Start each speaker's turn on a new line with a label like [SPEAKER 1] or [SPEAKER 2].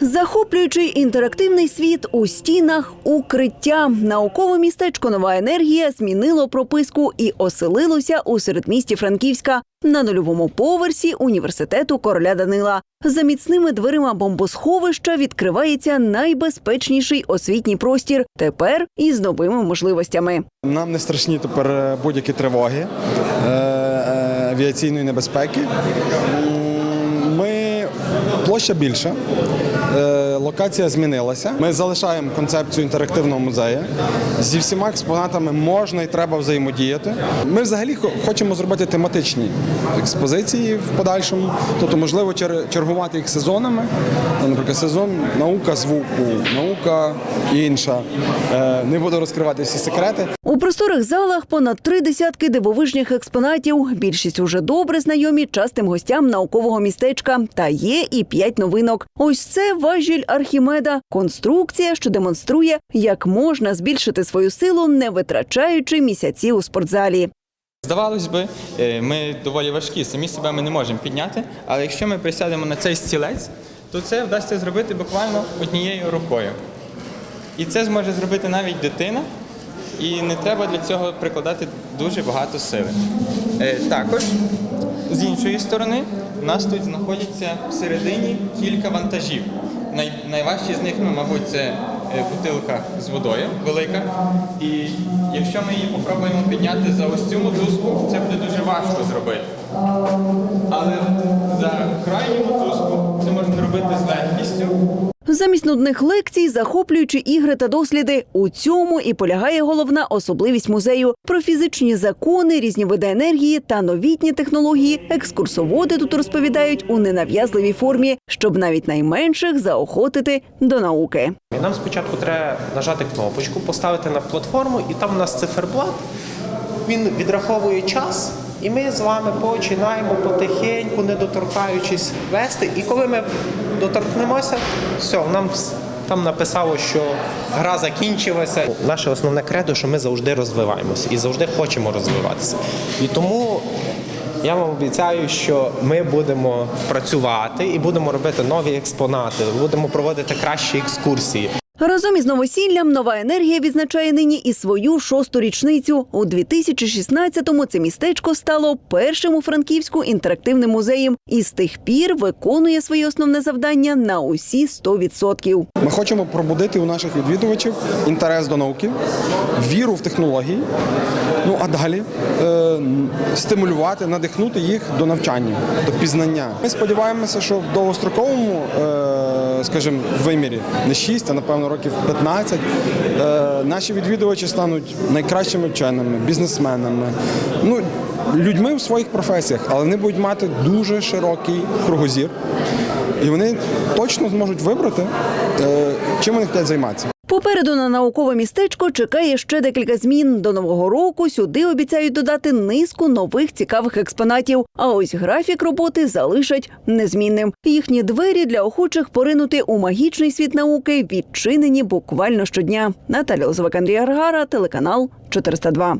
[SPEAKER 1] Захоплюючий інтерактивний світ у стінах укриття. Наукове містечко Нова енергія змінило прописку і оселилося у середмісті Франківська на нульовому поверсі університету короля Данила. За міцними дверима бомбосховища відкривається найбезпечніший освітній простір. Тепер із новими можливостями.
[SPEAKER 2] Нам не страшні тепер е, будь-які тривоги е, е, авіаційної небезпеки. Ми площа більша, е, локація змінилася. Ми залишаємо концепцію інтерактивного музею. Зі всіма експонатами можна і треба взаємодіяти. Ми взагалі хочемо зробити тематичні експозиції в подальшому. Тобто, можливо, чергувати їх сезонами. Наприклад, сезон наука звуку, наука інша. Е, Не буду розкривати всі секрети.
[SPEAKER 1] У просторих залах понад три десятки дивовижних експонатів. Більшість уже добре знайомі частим гостям наукового містечка. Та є і п'ять новинок. Ось це важіль Архімеда, конструкція, що демонструє, як можна збільшити свою силу, не витрачаючи місяці у спортзалі.
[SPEAKER 3] Здавалось би, е, ми доволі важкі, самі себе ми не можемо підняти, але якщо ми присядемо на цей стілець, то це вдасться зробити буквально однією рукою. І це зможе зробити навіть дитина, і не треба для цього прикладати дуже багато сили. Е, Також, з іншої сторони, у нас тут знаходяться всередині кілька вантажів. Най, найважчі з них, ну, мабуть, це е, бутилка з водою велика. І якщо ми її попробуємо підняти за ось цю мотузку, це буде дуже важко зробити. Але за крайню мотузку це можна робити з легкістю.
[SPEAKER 1] Замість нудних лекцій, захоплюючи ігри та досліди, у цьому і полягає головна особливість музею. Про фізичні закони, різні види енергії та новітні технології екскурсоводи тут розповідають у ненав'язливій формі, щоб навіть найменших заохотити до науки.
[SPEAKER 4] Нам спочатку треба нажати кнопочку, поставити на платформу, і там у нас циферблат. Він відраховує час, і ми з вами починаємо потихеньку, не доторкаючись, вести. І коли ми доторкнемося, все, нам там написало, що гра закінчилася. Наше основне кредо, що ми завжди розвиваємося і завжди хочемо розвиватися. І тому я вам обіцяю, що ми будемо працювати і будемо робити нові експонати, будемо проводити кращі екскурсії.
[SPEAKER 1] Разом із новосіллям нова енергія відзначає нині і свою шосту річницю. У 2016-му це містечко стало першим у Франківську інтерактивним музеєм і з тих пір виконує своє основне завдання на усі 100%.
[SPEAKER 2] Ми хочемо пробудити у наших відвідувачів інтерес до науки, віру в технології. Ну а далі е, стимулювати, надихнути їх до навчання, до пізнання. Ми сподіваємося, що в довгостроковому, е, скажімо, вимірі не 6, а напевно років 15, е, наші відвідувачі стануть найкращими вченими, бізнесменами. Ну, людьми в своїх професіях, але вони будуть мати дуже широкий кругозір. І вони точно зможуть вибрати, е, чим вони хочуть займатися.
[SPEAKER 1] Попереду на наукове містечко чекає ще декілька змін. До нового року сюди обіцяють додати низку нових цікавих експонатів. А ось графік роботи залишать незмінним. Їхні двері для охочих поринути у магічний світ науки відчинені буквально щодня. Наталя Лозовик, Андрій Аргара, телеканал 402.